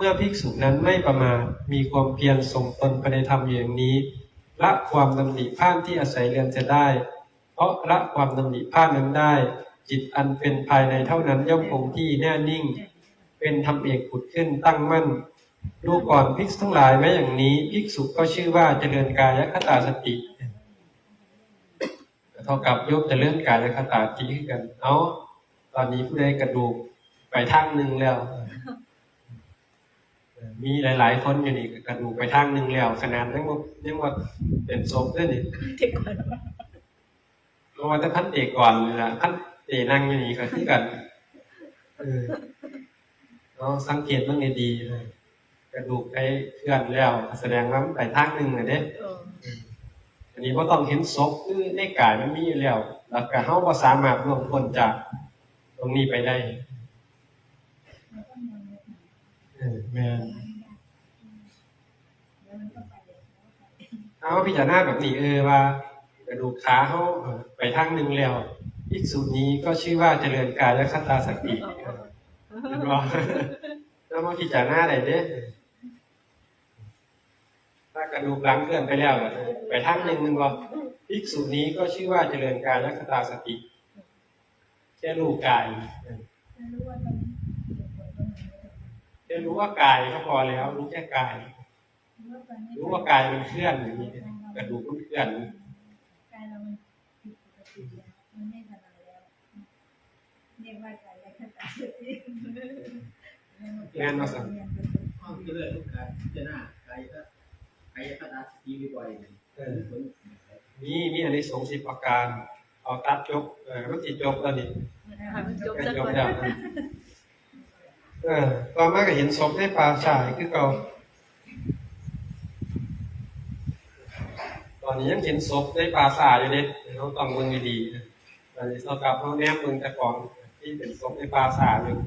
เมื่อภิกษุนั้นไม่ประมาทมีความเพียรส่งตนไปในธรรมอย่างนี้ละความดำริพร่านที่อาศัยเรือนจะได้ เพราะละความดำริพร่านนั้นได้ จิตอันเป็นภายในเท่านั้นย่อมคงที่แน่นิ่ง เป็นธรรมเอกผุดขึ้นตั้งมั่นดูก่อนภิกษุทั้งหลายแม้อย่างนี้ภิกษุก็ชื่อว่าเจริญกายคตาสติเท่ากับยกเจริญกายคตาสติขึ้นกันเอาตอนนี้ผู้ใดกระดูกไปทางหนึ่งแล้ว มีหลาย ๆ คนอยู่นี่กระดูกไปทางหนึ่งแล้วขนาดยังว่ายังว่าเป็นศพด้วยนี่เด็กก่อนเพราะว่าถ้าท่านเอกก่อนนี่ล่ะท่านเอนั่งอยู่นี่ก็คือกันเออเราสังเกตมันดีๆเลยกระดูกไปเคลื่อนแล้ว แสดงว่ามันไปทางหนึ่งเลยเด้เอออันนี้ว่าต้องเห็นศพคือในกายมันมีอยู่แล้วแล้วก็เฮาบ่สามารถล่วงพ้นจากตรงนี้ไปได้เออ แม่นเอาพิจารณาแบบนี้เออว่ากระดูกขาเฮาไปทางหนึ่งแล้วภิกษุนี้ก็ชื่อว่าเจริญกายคตาสติเออเห็นบ่แล้วมาพิจารณาได้เด้ถ้ากระดูกหลังเคลื่อนไปแล้วไปทางหนึ่งนึงบ่ภิกษุนี้ก็ชื่อว่าเจริญกายคตาสติแค่รู้กาย แค่รู้ว่ากายก็พอแล้ว รู้แค่กาย รู้ว่ากายมันเคลื่อนอย่างนี้กระดูกมันเคลื่อนกายเรามันผิดปกติแล้วมันไม่ถนัดแล้วเรียกว่ากายและขตาสติงานมาสั่งห้องที่เลยลูกค้าพิจารณากายก็กายพัฒนาสติบ่อยๆเออมีมีอันนี้สงส์สิบประการเอาตัดจบเออมันจิจบแล้วนี่ให้มันจบก็สักจคบนแล้วเออต่อมาก็เห็นศพในป่าชายคือเก่าตอนนี้ยังเห็นศพในป่าสาอยู่เด็เราต้องเบิ่งดีๆนะตอนนี้เรากลับเราแนมเบิ่งแต่ก่อนที่เป็นศพในป่าสาอยู่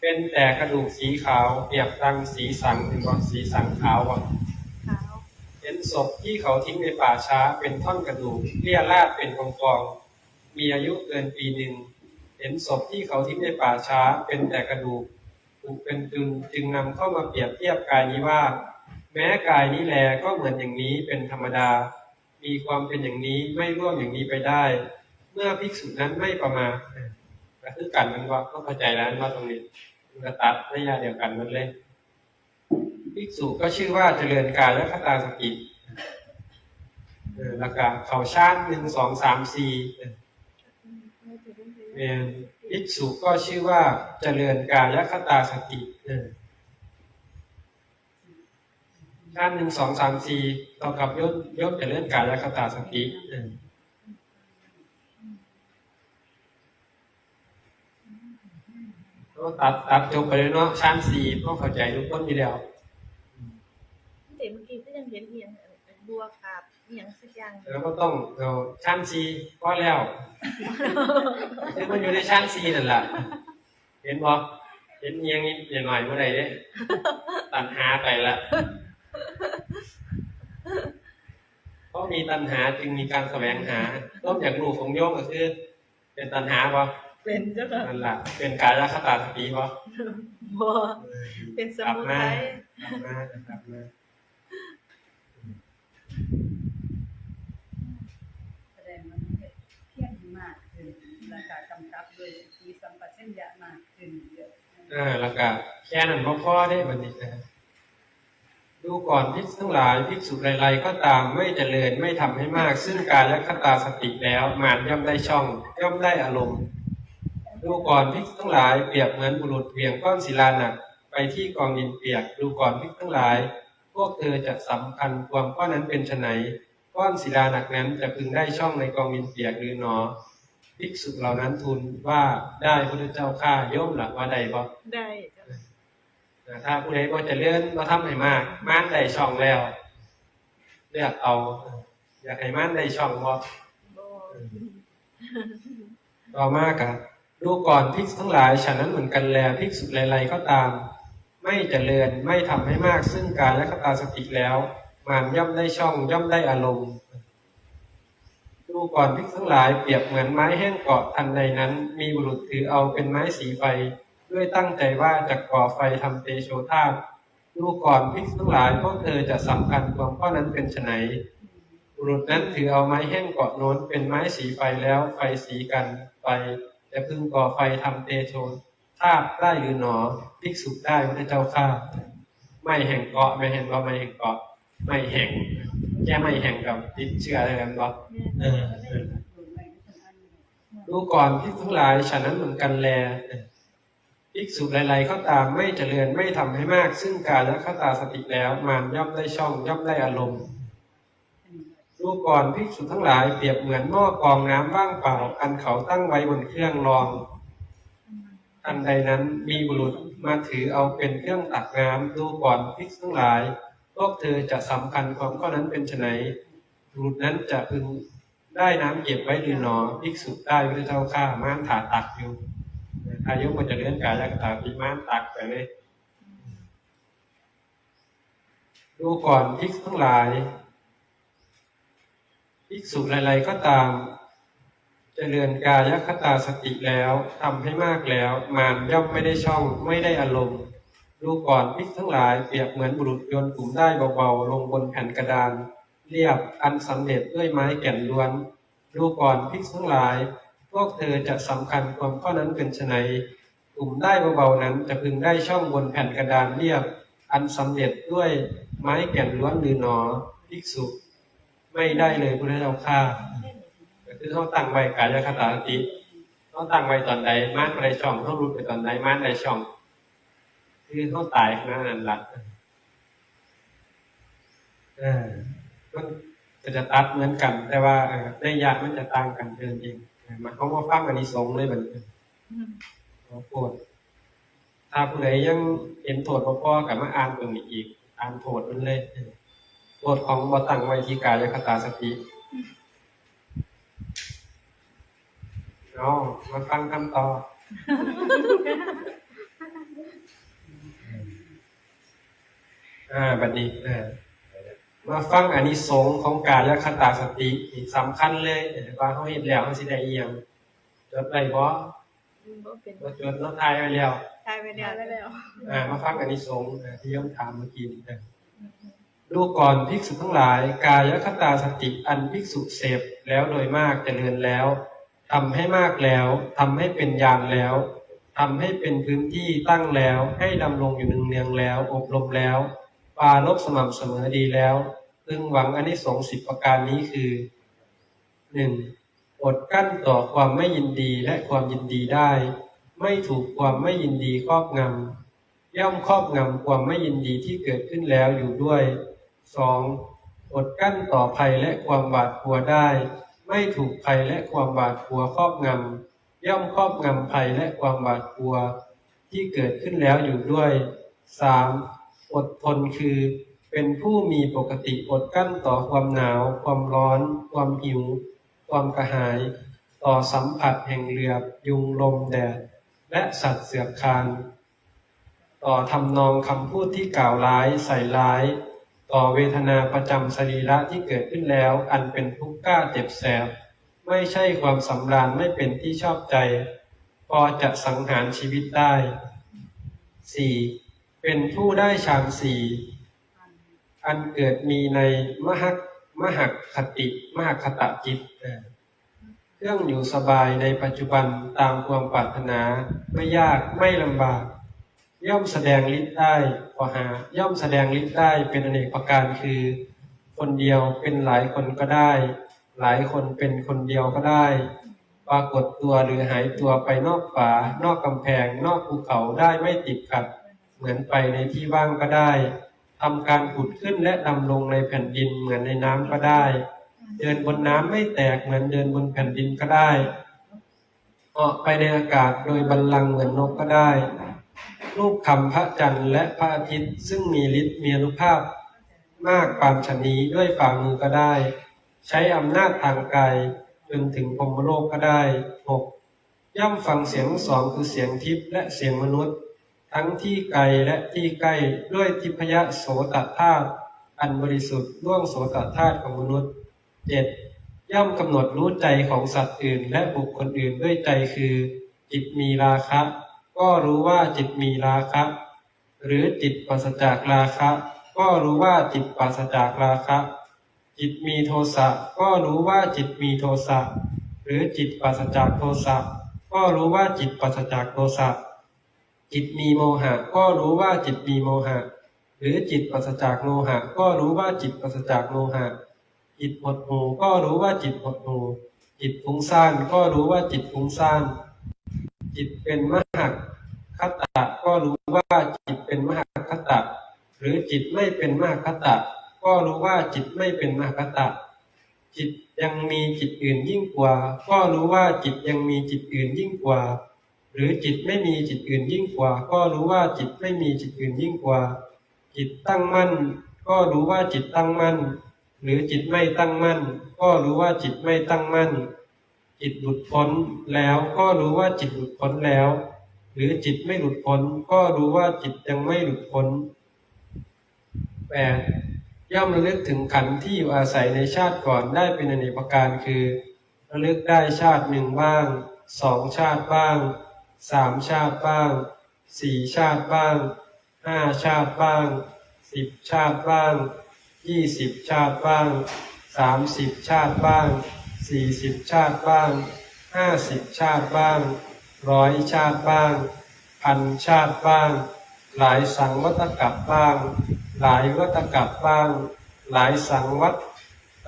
เป็นแต่กระดูกสีขาวเปรียบดังสีสังถึงว่าสีสังขาวอะขาวเห็นศพที่เขาทิ้งในป่าช้าเป็นท่อนกระดูกเลี่ยราดเป็นกองกองๆมีอายุเกินปีหนึ่ง เห็นศพที่เขาทิ้งในป่าช้าเป็นแต่กระดูกถูกเป็นจึงจึงนำเข้ามาเปรียบเทียบกายนี้ว่า แม้กายนี้แลก็เหมือนอย่างนี้เป็นธรรมดา มีความเป็นอย่างนี้ไม่ร่วมอย่างนี้ไปได้ เมื่อภิกษุนั้นไม่ประมาทก็คือกันมันว่าก็เข้าใจแล้วว่าตรงนี้มันก็ตัดในยาเดียวกันมันเลยภิกษุก็ชื่อว่าเจริญกายและคตาสติเออแล้วก็เขาชาติหนึ่งสองสามสี่ ภิกษุก็ชื่อว่าเจริญกายคตาสติเออชาติหนึ่งสองสามสี่ต่อกับยศยศเจริญกายคตาสติเออก็ตัดตัดจบไปเลยเนาะชาติสี่ก็เข้าใจทุกคนอยู่แล้วเด็กเมื่อกี้ก็ยังเห็นเอียงเป็นบัวขาบ อียงสักอย่างแล้วก็ต้องเอาชั้นซีก็แล้วคือมันอยู่ในชั้นซีนั่นแหละเห็นบ่เห็นเอียงนิดหน่อยเมื่อไหร่เนี่ยตัณหาไปละเพราะมีตัณหาจึงมีการแสวงหาต้องจากลูกของโยมก็คือ เป็นตัณหาบ่เป็นเจ้าค่ะนั่นแหละเป็นกายคตาสติบ่บัวเป็นสกลับมุนมาไพรกลับมากลับมา แสดงว่ามันเที่ยงมากขึ้นแล้วก็กำกับด้วยมีสัมปชัญญะมากขึ้น เอะอ่าแล้วก็แค่นั้นบ่พอได้บัดนี้นะดูก่อนภิกษุทั้งหลายภิกษุใดๆก็ตามไม่เจริญไม่ทำให้มาก ซึ่งกายคตาสติแล้วมารย่อมได้ช่องย่อมได้อารมณ์ดูก่อนภิกษุทั้งหลายเปรียบเหมือนบุรุษเหวี่ยงก้อนศิลาหนักไปที่กองดินเปียก ดูก่อนภิกษุทั้งหลาย พวกเธอจะสำคัญความก้อนนั้นเป็นไนก้อนศิลาหนักนั้นจะพึงได้ช่องในกองดินเปียกหรือหนอ ภิกษุเหล่านั้นทูลว่าได้พระเจ้าข้าโย่อมหลักว่าใดบ่ได้เจ้าอ่าถ้าผู้ใดบ่เจะเลื่อนบ่ทำให้มากม่านได้ช่องแล้ว เลือกเอา อยากให้ม่านได้ช่องบ่บัวต่อมากะดูก่อนภิกษุทั้งหลายฉะนั้นเหมือนกันแลภิกษุใดๆก็ตาม ไม่เจริญไม่ทำให้มากซึ่งการและคตาสติแล้ว มานย่อมได้ช่องย่อมได้อารมณ์ ดูก่อนภิกษุทั้งหลายเปรียบเหมือนไม้แห้งเกาะทันใดนั้น มีบุรุษถือเอาเป็นไม้สีไฟ ด้วยตั้งใจว่าจะก่อไฟทำเตโชธาตดูก่อนภิกษุทั้งหลายพวกเธอจะสำคัญความข้อนั้นเป็นไฉนบุรุษนั้นถือเอาไม้แห้งเกาะโน้นเป็นไม้สีไฟแล้วไฟสีกันไปจะพึงก่อไฟทำเตโชธาตได้หรือหนอภิกษุได้พระเจ้าข้าไม่แห่งเกาะไม่แห่งว่าไม่แห่งเกาะไม่แห่ง แค่ไม่แห่งกับติดเชื้ออะไรกันบ่เออเออดูก่อนภิกษุทั้งหลายฉันนั้นเหมือนกันแลภิกษุหลายๆก็ตามไม่เจริญไม่ทำให้มาก ซึ่งกายและคตาสติแล้วมานย่อมได้ช่องย่อมได้อารมณ์ดูก่อนภิกษุทั้งหลายเปรียบเหมือนหม้อกรองน้ำว่างเปล่าอันเขาตั้งไว้บนเครื่องรองอันใดนั้นมีบุรุษมาถือเอาเป็นเครื่องตักน้ำดูก่อนภิกษุทั้งหลาย พวกเธอจะสำคัญความข้อนั้นเป็นไฉนรุษนั้นจะพึงได้น้ำเก็บไว้หรือหนอภิกษุได้พระเจ้าข้าม่านถาตักอยู่อายุมันจะเลื่อนกายกตาพิม่านตักไปเลยดูก่อนภิกษุทั้งหลายภิกษุหลายๆก็ตามจเจริญกายคตาสติแล้วทำให้มากแล้ว มารย่อมไม่ได้ช่องไม่ได้อารมณ์ ดูก่อนภิกษุทั้งหลายเปรียบเหมือนบุรุษโยนกลุ่มได้เบาๆ ลงบนแผ่นกระดาน เรียบอันสำเร็จด้วยไม้แก่นล้วน ดูก่อนภิกษุทั้งหลาย พวกเธอจะสำคัญความข้อนั้นเป็นไฉนกลุ่มได้เบาๆนั้นจะพึงได้ช่องบนแผ่นกระดานเรียบ อันสำเร็จด้วยไม้แก่นล้วนหรือหนอภิกษุ ไม่ได้เลยพุทธเจ้าข้าคือเขาตั้งไว้กายคตาสติเขาตั้งไว้ตอนใดมานใดช่องเขารู้ไปตอนใดมานใดช่อง คือเขาตายขนาดนั้นละเออมันก็จะตัดเหมือนกัน แต่ว่าเออได้ยากมันจะต่างกันเดินเองเออมันเขาว่าฟังอันนี้สงส์เลยเหมือนกันอืมเขาโทษถ้าผู้ใดยังเห็นโทษพอๆกับมาอ่านตรงนี้อีกอ่านโทษมันเลยเออโทษของบ่ตั้งไว้ที่กายคตาสติเอามาฟังคำต่อ อ่าบัดนี้เออมาฟังอานิสงส์ของกายคตาสตินี่สำคัญเลยเออว่าเขาเห็นแล้วเขาสิได้อีหยังจดได้บ่บ่เป็นบ่จดเนาะทายไว้แล้วตายไปแล้วไปแล้วอ่ามาฟังอานิสงส์อ่าที่โยมถามเมื่อกี้นี่เออดูก่อนภิกษุทั้งหลาย กายคตาสติอันภิกษุเสพแล้วโดยมากเจริญแล้วทำให้มากแล้วทำให้เป็นญาณแล้วทำให้เป็นพื้นที่ตั้งแล้ว ให้ดำรงอยู่เนืองๆแล้ว อบรมแล้ว ปารบสม่ำเสมอดีแล้วพึงหวังอานิสงส์สิบประการนี้คือหนึ่งอดกั้นต่อความไม่ยินดีและความยินดีได้ ไม่ถูกความไม่ยินดีครอบงำย่อมครอบงำความไม่ยินดีที่เกิดขึ้นแล้วอยู่ด้วยสองอดกั้นต่อภัยและความหวาดกลัวได้ ไม่ถูกภัยและความหวาดกลัวครอบงำย่อมครอบงำภัยและความหวาดกลัว ที่เกิดขึ้นแล้วอยู่ด้วยสาม อดทนคือเป็นผู้มีปกติอดกั้นต่อความหนาว ความร้อน ความหิว ความกระหาย ต่อสัมผัสแห่งเรือยุงลมแดด และสัตว์เสือกคานต่อทำนองคำพูดที่กล่าวร้ายใส่ร้าย ต่อเวทนาประจำสรีระที่เกิดขึ้นแล้ว อันเป็นทุกข์กล้าเจ็บแสบ ไม่ใช่ความสำราญไม่เป็นที่ชอบใจ พอจะสังหารชีวิตได้ 4. เป็นผู้ได้ฌานสี่อันเกิดมีในมหักมหักคติมหักคตะจิตเครื่องอยู่สบายในปัจจุบันตามความปรารถนาไม่ยากไม่ลำบาก ย่อมแสดงฤทธิ์ได้พอหา ย่อมแสดงฤทธิ์ได้เป็นอเนกประการคือ คนเดียวเป็นหลายคนก็ได้ หลายคนเป็นคนเดียวก็ได้ปรากฏตัวหรือหายตัวไปนอกฝานอกกำแพง นอกภูเขาได้ไม่ติดขัด มือนไปในที่ว่างก็ได้ทำการขุดขึ้นและดำลงในแผ่นดินเหมือนในน้ำก็ได้ เดินบนน้ำไม่แตกเหมือนเดินบนแผ่นดินก็ได้ออกไปในอากาศโดยบัลลังก์เหมือนนกก็ได้ รูปคำพระจันทร์และพระอาทิตย์ซึ่งมีฤทธิ์มีอนุภาพ มากปานชนีด้วยฝ่ามือก็ได้ ใช้อำนาจทางกายจนถึงพรมโลกก็ได้หกย่อมฟังเสียงสองคือเสียงทิพย์และเสียงมนุษย์ ทั้งที่ไกลและที่ใกล้ด้วยทิพยโสตธาตุอันบริสุทธิ์ล่วงโสตธาตุของมนุษย์เจ็ดย่อมกำหนดรู้ใจของสัตว์อื่น และบุคคลอื่นด้วยใจคือ จิตมีราคะ ก็รู้ว่าจิตมีราคะ หรือจิตปราศจากราคะ ก็รู้ว่าจิตปราศจากราคะ จิตมีโทสะก็รู้ว่าจิตมีโทสะหรือจิตปราศจากโทสะก็รู้ว่าจิตปราศจากโทสะ จิตมีโมหะ ก็รู้ว่าจิตมีโมหะ หรือจิตปราศจากโมหะ ก็รู้ว่าจิตปราศจากโมหะ จิตหดหูก็รู้ว่าจิตหดหูจิตฟุ้งซ่านก็รู้ว่าจิตฟุ้งซ่าน จิตเป็นมหคตะก็รู้ว่าจิตเป็นมหคตะ หรือจิตไม่เป็นมหคตะ ก็รู้ว่าจิตไม่เป็นมหคตะ จิตยังมีจิตอื่นยิ่งกว่า ก็รู้ว่าจิตยังมีจิตอื่นยิ่งกว่า หรือจิตไม่มีจิตอื่นยิ่งกว่า ก็รู้ว่าจิตไม่มีจิตอื่นยิ่งกว่า จิตตั้งมั่น ก็รู้ว่าจิตตั้งมั่น หรือจิตไม่ตั้งมั่น ก็รู้ว่าจิตไม่ตั้งมั่น จิตหลุดพ้นแล้วก็รู้ว่าจิตหลุดพ้นแล้ว หรือจิตไม่หลุดพ้น ก็รู้ว่าจิตยังไม่หลุดพ้นแปดย่อมระลึกถึงขันธ์ที่อยู่อาศัยในชาติก่อนได้เป็นอเนกประการคือ ระลึกได้ชาติหนึ่งบ้างสองชาติบ้าง สามชาติบ้างสี่ชาติบ้างห้าชาติบ้างสิบชาติบ้างยี่สิบชาติบ้างสามสิบชาติบ้างสี่สิบชาติบ้างห้าสิบชาติบ้างร้อยชาติบ้างพันชาติบ้าง หลายสังวัตกับบ้าง หลายวัตกับบ้าง หลายสังวัต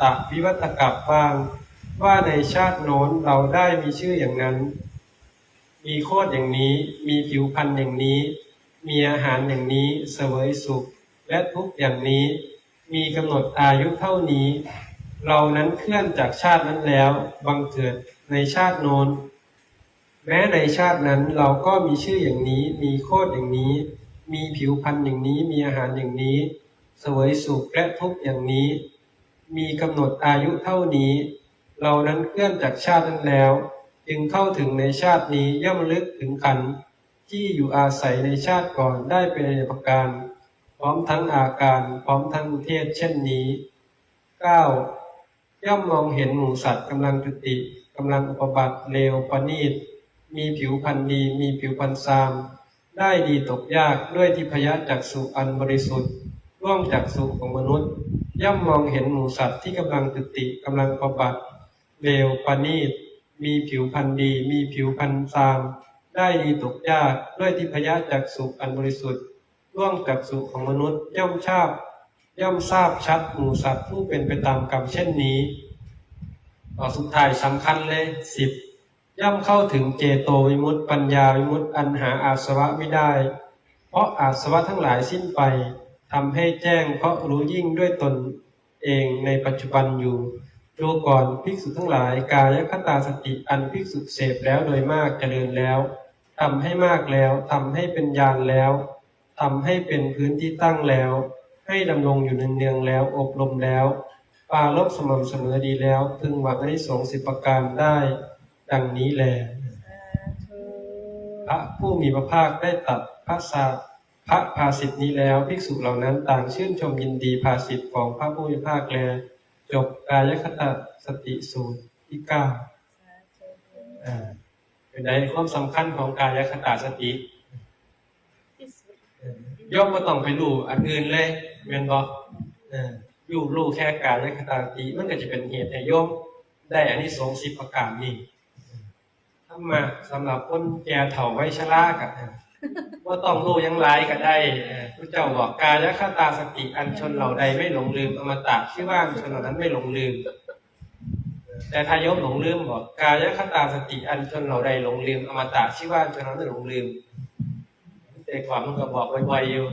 ตวิวัตกับบ้าง ว่าในชาติโน้นเราได้มีชื่ออย่างนั้น มีโคตรอย่างนี้ มีผิวพรรณอย่างนี้ มีอาหารอย่างนี้เสวยสุข และทุกอย่างนี้ มีกำหนดอายุเท่านี้ เรานั้นเคลื่อนจากชาตินั้นแล้ว บังเกิดในชาติโน้น แม้ในชาตินั้นเราก็มีชื่ออย่างนี้ มีโคตรอย่างนี้ มีผิวพรรณอย่างนี้ มีอาหารอย่างนี้ เสวยสุขและทุกอย่างนี้ มีกำหนดอายุเท่านี้ เรานั้นเคลื่อนจากชาตินั้นแล้ว จึงเข้าถึงในชาตินี้ย่อมลึกถึงขันที่อยู่อาศัยในชาติก่อนได้เป็นในประการ พร้อมทั้งอาการพร้อมทั้งเทศเช่นนี้ 9. ย่อมมองเห็นหมูสัตว์กำลังจุติกำลังอุปบัติเลวประณีต มีผิวพรรณดีมีผิวพรรณซาม ได้ดีตกยากด้วยทิพยจักษุอันบริสุทธิ์ ร่วมจักษุของมนุษย์ ย่อมมองเห็นหมูสัตว์ที่กำลังจุติกำลังอุปบัติเลวประณีต มีผิวพรรณดี มีผิวพรรณซามได้ดีตกยากด้วยทิพยะจักษุขอันบริสุทธิ์ร่วมจักษุขของมนุษย์ย่อมทราบ ย่อมทราบชัดหมู่สัตว์ผู้เป็นไปตามกรรมเช่นนี้ต่อสุดท้ายสำคัญเลยสิบย่อมเข้าถึงเจโตวิมุตติปัญญาวิมุตติอันหาอาสวะไม่ได้ เพราะอาสวะทั้งหลายสิ้นไปทำให้แจ้งเพราะรู้ยิ่งด้วยตนเองในปัจจุบันอยู่ ดูก่อนภิกษุทั้งหลาย กายคตาสติอันภิกษุเสพแล้วโดยมากเจริญแล้วทำให้มากแล้วทำให้เป็นญาณแล้วทำให้เป็นพื้นที่ตั้งแล้ว ให้ดำรงอยู่เนืองๆแล้วอบรมแล้วปราลบสม่ำเสมอดีแล้ว พึงหวังอานิสงส์สิบประการได้ ดังนี้แลพระผู้มีพระภาคได้ตรัดพระสาพระภาสิทธินี้แล้ว ภิกษุเหล่านั้นต่างชื่นชมยินดีภาสิทธิของพระผู้มีพระภาคแล จบกายคตสติสูตรที่เก้าอ่าเป็นในความสำคัญของกายคตาสติย่อมมาต้องไปรู้อันอื่นเลยเม่นบอกอยู่รู้แค่กายคตาสติมันก็จะเป็นเหตุให้โยมได้อันนี้สงสิบประการนี้ถ้ามาสำหรับคนแก่เฒ่าไว้ชรากัน ว่าต้องรู้ยังไรก็ได้พระเจ้าบอกกายคตาสติอันชนเหล่าใดไม่หลงลืมอมตะชื่อว่าชนเหล่านั้นไม่หลงลืม แต่ถ้ายมหลงลืมบอกกายคตาสติอันชนเหล่าใดหลงลืมอมตะชื่อว่าชนเหล่านั้นไม่หลงลืมแต่ก่อนมันก็บอกบ่อยๆอยู่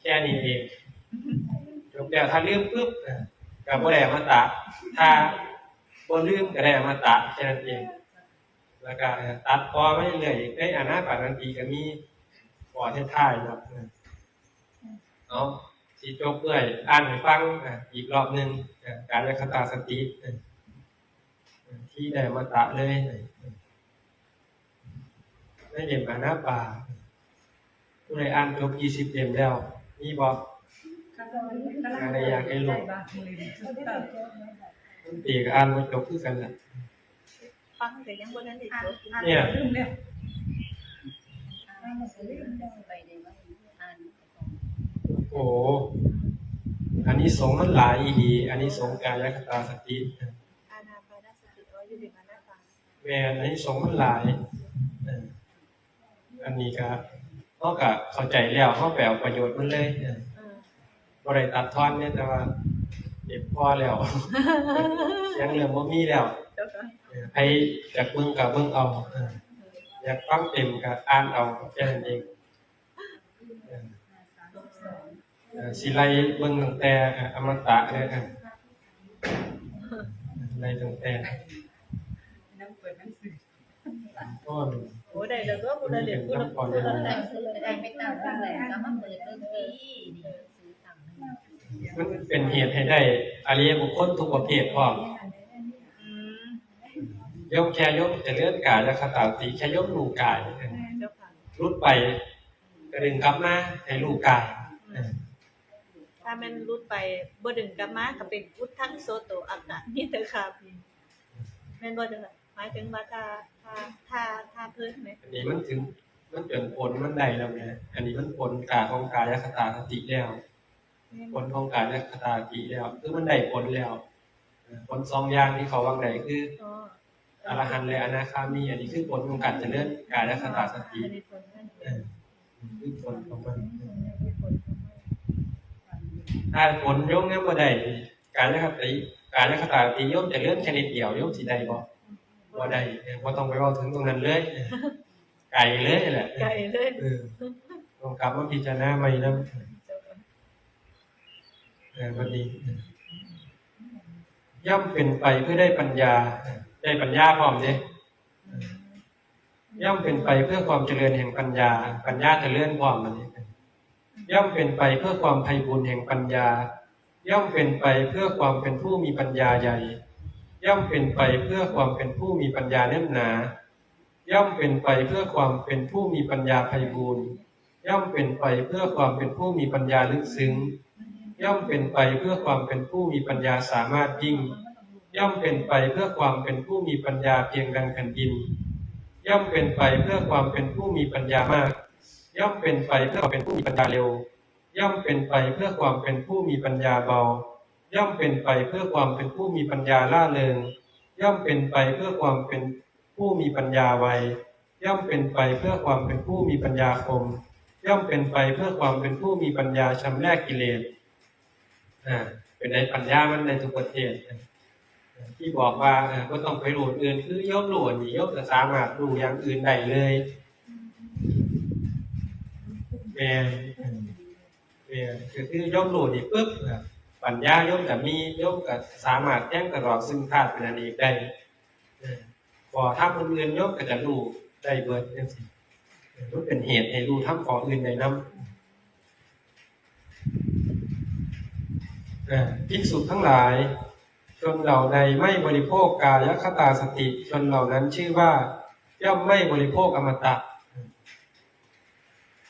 แค่นี้เองจบแล้วถ้าลืมปุ๊บกับบ่ได้อมตะถ้าบ่ลืมก็ได้อมตะแค่นั้นเอง แล้วก็ตัดพอไม่เรื่อยๆในอนาคตนาทีก็มีพอท้ายๆเนาะเอาสิจบเรื่อยอ่านให้ฟังอะอีกรอบหนึ่งอะการยคตาสติอะที่ได้อมตะเลยไม่เห็นอานาป่าผู้ใดอ่านจบยี่สิบเล่มแล้วนี่บอกอะไรอยากให้รู้คุณตีก็อ่านมาจบคือกันแหละ ฟังแต่ยังบนนั้นได้จบเนี่ยลืมเนี่ยอถ้าเราซื้อไปได้ไหมอ่านโอ้อันนี้สงส์มันหลายอีดีอันนี้สงส์กายคตาสติอานาปานสติเอาอยู่ในนั้นนะคะแม่นอันนี้สงส์มันหลายเอออันนี้ก็เฮาก็เข้าใจแล้วเฮาไปเอาประโยชน์มันเลยเออเออบ่ได้ตัดทอนเนี่ยแต่ว่าเก็บพอแล้วยังเรื่องบ่มีแล้ว เดี๋ยวก่อนเออใครอยากเบิ่งก็เบิ่งเอาเอออยากฟังเต็มก็อ่านเอาแค่นั้นเองเออสามสองเออสิไล่เบิ่งตั้งแต่เอ่ออมตะเลยเออไล่ตั้งแต่น้ำเปิดหนังสือต้นโอ้ได้แล้วก็ผู้ใดเด็กผู้ละผู้ละหแต่นังสือได้ไปตั้งตั้งแหล่ก็มาเปิดเรื่องที่นี่ซื้อตั้งนึงมันเป็นเหตุให้ได้อริยบุคคลทุกประเภทพร้อมอืม ยกแค่ยกจะเลื่อนกายและคตาติแค่ยกลูกกายเออเจ้าค่ะรุดไปก็ดึงกลับมาให้ลูกกายเออถ้าแม่นรุดไปบ่ดึงกลับมาก็เป็นพุทธังโสโตอัตตะนี่เด้อค่ะพี่แม่นบ่เด้อค่ะหมายถึงว่าถ้าถ้าถ้าถ้าเพิ่นไหมอันนี้มันถึงมันเป็นผลมันได้แล้วไงอันนี้มันผลกายของกายคตาสติแล้วผลของกายคตาสติแล้ว คือมันได้ผลแล้วเออผลสองอย่างที่เขาวางไหนคือ อรหันต์และอนาคามีอันนี้คือผลของการเจริญกายและคตาสติอันนี้ผลนั่ออคือผลของมันมีผลของมันถ้าผลโยมเนี่ยบ่ได้กายคติกายคตาสติโยมจะเลื่อนชนิดเดียวโยมสิได้บ่บ่ได้บ่ต้องไปเว้าถึงตรงนั้นเลยไกลเลยแหละไกลเลยเออต้องกลับมาพิจารณาใหม่นะเออวันนี้ย่อมเป็นไปเพื่อได้ปัญญา ได้ปัญญาพร้อมเด้ย่อมเป็นไปเพื่อความเจริญแห่งปัญญา ปัญญาจะเลื่อนพร้อมมันนี้ย่อมเป็นไปเพื่อความไพ่บูรย์แห่งปัญญา ย่อมเป็นไปเพื่อความเป็นผู้มีปัญญาใหญ่ ย่อมเป็นไปเพื่อความเป็นผู้มีปัญญาแน่นหนา ย่อมเป็นไปเพื่อความเป็นผู้มีปัญญาไพ่บูรณ์ย่อมเป็นไปเพื่อความเป็นผู้มีปัญญาลึกซึ้ง ย่อมเป็นไปเพื่อความเป็นผู้มีปัญญาสามารถยิ่ง ย่อมเป็นไปเพื่อความเป็นผู้มีปัญญาเพียงดังแผ่นดิน ย่อมเป็นไปเพื่อความเป็นผู้มีปัญญามาก ย่อมเป็นไปเพื่อความเป็นผู้มีปัญญาเร็ว ย่อมเป็นไปเพื่อความเป็นผู้มีปัญญาเบา ย่อมเป็นไปเพื่อความเป็นผู้มีปัญญาล่าเริง ย่อมเป็นไปเพื่อความเป็นผู้มีปัญญาไวย่อมเป็นไปเพื่อความเป็นผู้มีปัญญาคม ย่อมเป็นไปเพื่อความเป็นผู้มีปัญญาชำแรกกิเลสอ่าเป็นในปัญญามันในทุกประเทศ ที่บอกว่าเออก็ต้องไปรู้อื่นคือยกรู้อันนี้ยกจะสามารถรูอย่างอื่นได้เลยแม่แม่คือคือยกรู้นี่ปุ๊บปัญญายกกับมียกกับสามารถแจ้งตลอดซึ่งธาตุเป็นอันเอกได้เออพอทำคนอื่นยกก็จะรู้ได้เบิดจังซี่เออมันเป็นเหตุให้รู้ทำของอื่นได้ำเอ่อภิกษุทั้งหลาย ชนเหล่าใดไม่บริโภคกายคตาสติ ชนเหล่านั้นชื่อว่า ย่อมไม่บริโภคอมตะ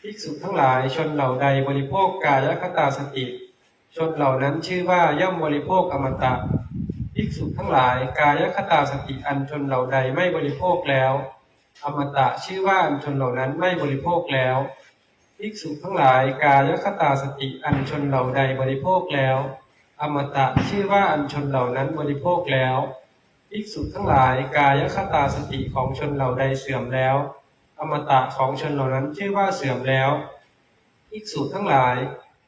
ภิกษุทั้งหลายชนเหล่าใดบริโภคกายคตาสติ ชนเหล่านั้นชื่อว่าย่อมบริโภคอมตะภิกษุทั้งหลายกายคตาสติอันชนเหล่าใดไม่บริโภคแล้ว อมตะชื่อว่าอันชนเหล่านั้นไม่บริโภคแล้วภิกษุทั้งหลายกายคตาสติอันชนเหล่าใดบริโภคแล้ว อมตะชื่อว่าอันชนเหล่านั้นบริโภคแล้วภิกษุทั้งหลายกายคตาสติของชนเหล่าใดเสื่อมแล้ว อมตะของชนเหล่านั้นชื่อว่าเสื่อมแล้วภิกษุทั้งหลาย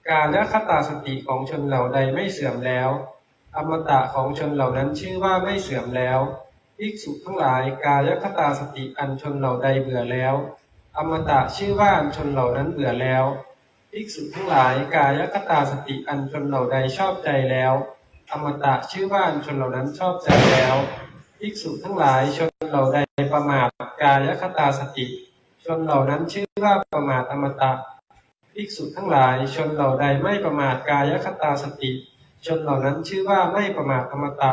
กายคตาสติของชนเหล่าใดไม่เสื่อมแล้ว อมตะของชนเหล่านั้นชื่อว่าไม่เสื่อมแล้วภิกษุทั้งหลาย กายคตาสติอันชนเหล่าใดเบื่อแล้ว อมตะชื่อว่าอันชนเหล่านั้นเบื่อแล้ว ภิกษุทั้งหลายกายคตาสติอันชนเหล่าใดชอบใจแล้ว อมตะชื่อว่าอันชนเหล่านั้นชอบใจแล้วภิกษุทั้งหลายชนเหล่าใดประมาทกายคตาสติ ชนเหล่านั้นชื่อว่าประมาทอมตะภิกษุทั้งหลายชนเหล่าใดไม่ประมาทกายคตาสติ ชนเหล่านั้นชื่อว่าไม่ประมาทอมตะ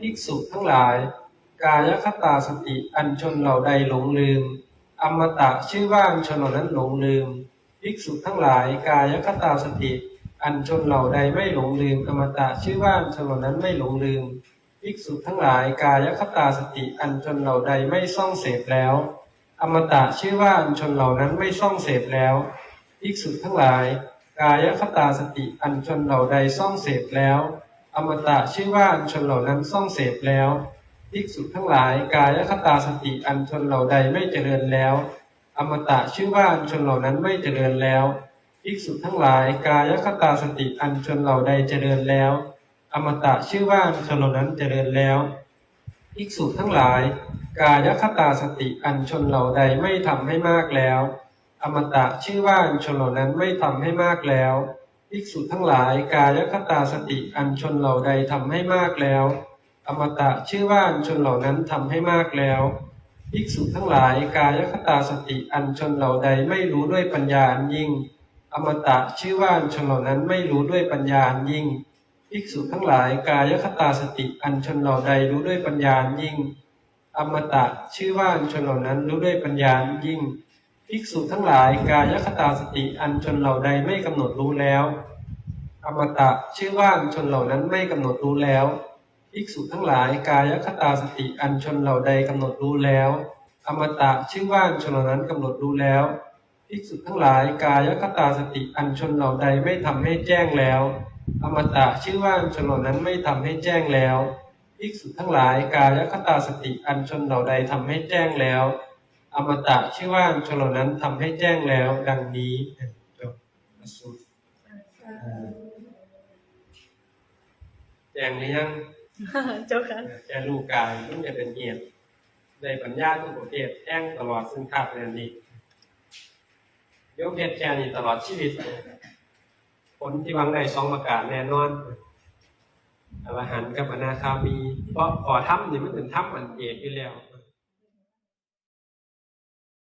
ภิกษุทั้งหลาย กายคตาสติอันชนเหล่าใดหลงลืม อมตะชื่อว่าชนเหล่านั้นหลงลืม ภิกษุทั้งหลายกายคตาสติ อันชนเหล่าใดไม่หลงลืมอมตะชื่อว่าอันชนเหล่านั้นไม่หลงลืมภิกษุทั้งหลายกายคตาสติ อันชนเหล่าใดไม่ซ่องเสพแล้ว อมตะชื่อว่าอัญชนเหล่านั้นไม่ซ่องเสพแล้วภิกษุทั้งหลาย กายคตาสติอัญชนเหล่าใดซ่องเสพแล้ว อมตะชื่อว่าอัญชนเหล่านั้นซ่องเสพแล้วภิกษุทั้งหลาย กายคตาสติอัญชนเหล่าใดไม่เจริญแล้ว อมตะชื่อว่าอัญชนเหล่านั้นไม่เจริญแล้วภิกษุทั้งหลายกายคตาสติอัญชนเหล่าใดเจริญแล้ว อมตะชื่อว่าอัญชนเหล่านั้นเจริญแล้วภิกษุทั้งหลาย กายคตาสติอัญชนเหล่าใดไม่ทำให้มากแล้ว อมตะชื่อว่าอัญชนเหล่านั้นไม่ทำให้มากแล้วภิกษุทั้งหลาย กายคตาสติอัญชนเหล่าใดทำให้มากแล้ว อมตะชื่อว่าอัญชนเหล่านั้นทำให้มากแล้ว ภิกษุทั้งหลายกายคตาสติอัญชนเหล่าใดไม่รู้ด้วยปัญญาอันยิ่ง อมตะชื่อว่าชนเหล่านั้นไม่รู้ด้วยปัญญาอันยิ่งภิกษุทั้งหลายกายคตาสติอัญชนเหล่าใดรู้ด้วยปัญญาอันยิ่ง อมตะชื่อว่าชนเหล่านั้นรู้ด้วยปัญญาอันยิ่งภิกษุทั้งหลายกายคตาสติอัญชนเหล่าใดไม่กำหนดรู้แล้ว อมตะชื่อว่าชนเหล่านั้นไม่กำหนดรู้แล้ว ภิกษุทั้งหลายกายคตาสติอัญชนเหล่าใดกำหนดรู้แล้ว อมตะชื่อว่าอัญชนเหล่านั้นกำหนดรู้แล้วภิกษุทั้งหลายกายคตาสติอัญชนเหล่าใดไม่ทำให้แจ้งแล้ว อมตะชื่อว่าอัญชนเหล่านั้นไม่ทำให้แจ้งแล้วภิกษุทั้งหลายกายคตาสติอัญชนเหล่าใดทำให้แจ้งแล้ว อมตะชื่อว่าอัญชนเหล่านั้นทำให้แจ้งแล้ว ดังนี้จบสุดแจ้งหรือยัง เจ้าค่ะแกรู้กายมันจะเป็นเหตุได้ปัญญาทุกประเภทแจ้งตลอดซึ่งขาดเรียนดียกเพชรแค่นี้ตลอดชีวิต ผลที่วังได้สองประการแน่นอนอรหันต์กับอนาคามี เพราะขอทำนี่มันเป็นถ้ำอันเอกอยู่แล้ว